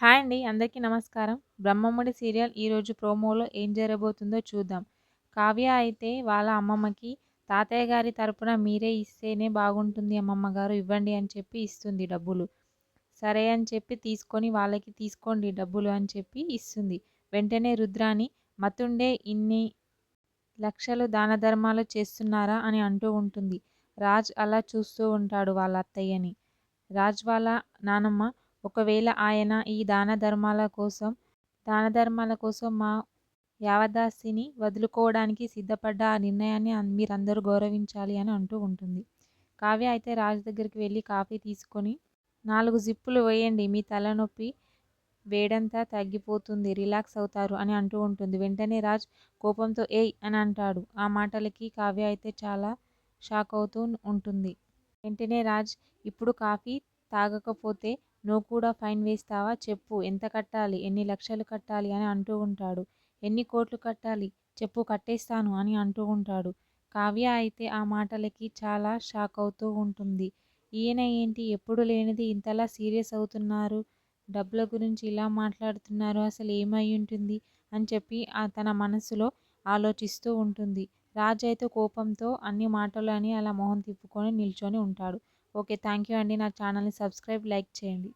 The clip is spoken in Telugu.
హాయ్ అండి. అందరికీ నమస్కారం. బ్రహ్మముడి సీరియల్ ఈరోజు ప్రోమోలో ఏం జరగబోతుందో చూద్దాం. కావ్య అయితే వాళ్ళ అమ్మమ్మకి తాతయ్య గారి తరపున మీరే ఇస్తేనే బాగుంటుంది అమ్మమ్మ గారు ఇవ్వండి అని చెప్పి ఇస్తుంది డబ్బులు. సరే అని చెప్పి తీసుకొని వాళ్ళకి తీసుకోండి డబ్బులు అని చెప్పి ఇస్తుంది. వెంటనే రుద్రాని మతుండే ఇన్ని లక్షలు దాన ధర్మాలు చేస్తున్నారా అని అంటూ ఉంటుంది. రాజ్ అలా చూస్తూ ఉంటాడు వాళ్ళ అత్తయ్యని. రాజ్ వాళ్ళ నానమ్మ ఒకవేళ ఆయన ఈ దాన ధర్మాల కోసం దాన ధర్మాల కోసం మా యావదాసిని వదులుకోవడానికి సిద్ధపడ్డ ఆ నిర్ణయాన్ని మీరందరూ గౌరవించాలి అని అంటూ ఉంటుంది. కావ్య అయితే రాజ్ దగ్గరికి వెళ్ళి కాఫీ తీసుకొని నాలుగు జిప్పులు వేయండి మీ తలనొప్పి వేడంతా తగ్గిపోతుంది రిలాక్స్ అవుతారు అని అంటూ ఉంటుంది. వెంటనే రాజ్ కోపంతో ఏయ్ అని అంటాడు. ఆ మాటలకి కావ్య అయితే చాలా షాక్ అవుతూ ఉంటుంది. వెంటనే రాజ్ ఇప్పుడు కాఫీ తాగకపోతే నువ్వు కూడా ఫైన్ వేస్తావా? చెప్పు. ఎంత కట్టాలి? ఎన్ని లక్షలు కట్టాలి? అని అంటూ ఉంటాడు. ఎన్ని కోట్లు కట్టాలి? చెప్పు. కట్టేస్తాను అని అంటూ ఉంటాడు. కావ్య అయితే ఆ మాటలకి చాలా షాక్ అవుతూ ఉంటుంది. ఈయన ఏంటి? ఎప్పుడు లేనిది ఇంతలా సీరియస్ అవుతున్నారు? డబ్బుల గురించి ఇలా మాట్లాడుతున్నారు? అసలు ఏమై ఉంటుంది? అని చెప్పి తన మనసులో ఆలోచిస్తూ ఉంటుంది. రాజ్ అయితే కోపంతో అన్ని మాటలు అని అలా మొహం తిప్పుకొని నిల్చొని ఉంటాడు. ఓకే థ్యాంక్ యూ అండి. నా ఛానల్ని సబ్స్క్రైబ్ లైక్ చేయండి.